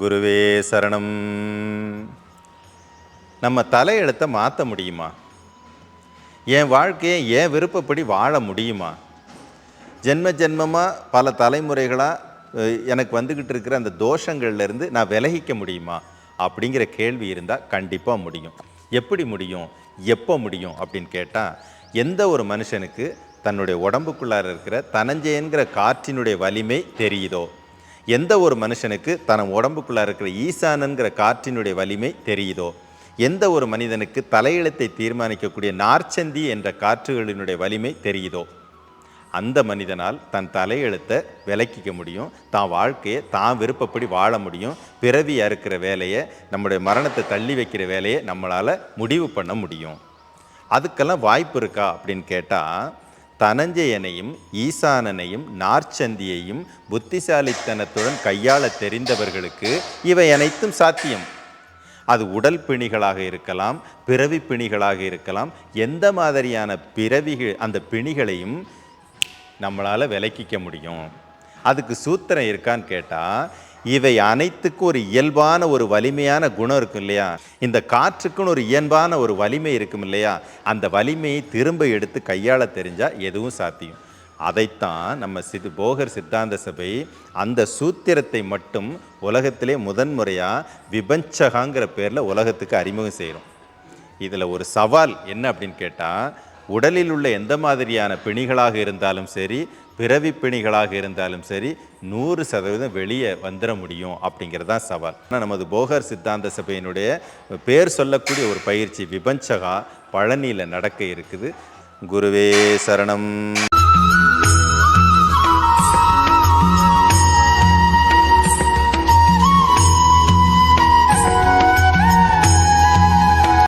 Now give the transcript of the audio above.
குருவே சரணம். நம்ம தலையெழுத்தை மாற்ற முடியுமா? என் வாழ்க்கையை என் விருப்பப்படி வாழ முடியுமா? ஜென்ம ஜென்மமாக பல தலைமுறைகளாக எனக்கு வந்துக்கிட்டு இருக்கிற அந்த தோஷங்கள்லேருந்து நான் விலகிக்க முடியுமா? அப்படிங்கிற கேள்வி இருந்தால் கண்டிப்பாக முடியும். எப்படி முடியும்? எப்போ முடியும்? அப்படின்னு கேட்டால் எந்த ஒரு மனுஷனுக்கு தன்னுடைய உடம்புக்குள்ளார இருக்கிற தனஞ்சயன்கிற காற்றினுடைய வலிமை தெரியுதோ? எந்த ஒரு மனுஷனுக்கு தன் உடம்புக்குள்ளே இருக்கிற ஈசானங்கிற காற்றினுடைய வலிமை தெரியுதோ? எந்த ஒரு மனிதனுக்கு தலையெழுத்தை தீர்மானிக்கக்கூடிய நார்ச்சந்தி என்ற காற்றுகளினுடைய வலிமை தெரியுதோ? அந்த மனிதனால் தன் தலையெழுத்தை விலக்கிக்க முடியும். தான் வாழ்க்கையை தான் விருப்பப்படி வாழ முடியும். பிறவி அறுக்கிற வேலையை நம்முடைய மரணத்தை தள்ளி வைக்கிற வேலையை நம்மளால் முடிவு பண்ண முடியும். அதுக்கெல்லாம் வாய்ப்பு இருக்கா அப்படின்னு கேட்டால் தனஞ்சயனையும் ஈசானனையும் நார்ச்சந்தியையும் புத்திசாலித்தனத்துடன் கையாள தெரிந்தவர்களுக்கு இவை அனைத்தும் சாத்தியம். அது உடல் பிணிகளாக இருக்கலாம் பிறவி பிணிகளாக இருக்கலாம் எந்த மாதிரியான பிறவிகள் அந்த பிணிகளையும் நம்மளால் விலக்கிக்க முடியும். அதுக்கு சூத்திரம் இருக்கான்னு கேட்டால் இவை அனைத்துக்கும் ஒரு இயல்பான ஒரு வலிமையான குணம் இருக்கும் இல்லையா? இந்த காற்றுக்குன்னு ஒரு இயல்பான ஒரு வலிமை இருக்கும் இல்லையா? அந்த வலிமையை திரும்ப எடுத்து கையாள தெரிஞ்சால் எதுவும் சாத்தியம். அதைத்தான் நம்ம சிது போகர் சித்தாந்த சபை அந்த சூத்திரத்தை மட்டும் உலகத்திலே முதன்முறையாக விபஞ்சகாங்கிற பேரில் உலகத்துக்கு அறிமுகம் செய்கிறோம் இதில் ஒரு சவால் என்ன அப்படின்னு கேட்டால் உடலில் உள்ள எந்த மாதிரியான பிணிகளாக இருந்தாலும் சரி பிறவி பிணிகளாக இருந்தாலும் சரி நூறு சதவீதம் வெளியே வந்துட முடியும் அப்படிங்கிறது தான் சவால். ஆனால் நமது போகர் சித்தாந்த சபையினுடைய பேர் சொல்லக்கூடிய ஒரு பயிற்சி விபஞ்சகா பழனியில் நடக்க இருக்குது. குருவே சரணம்.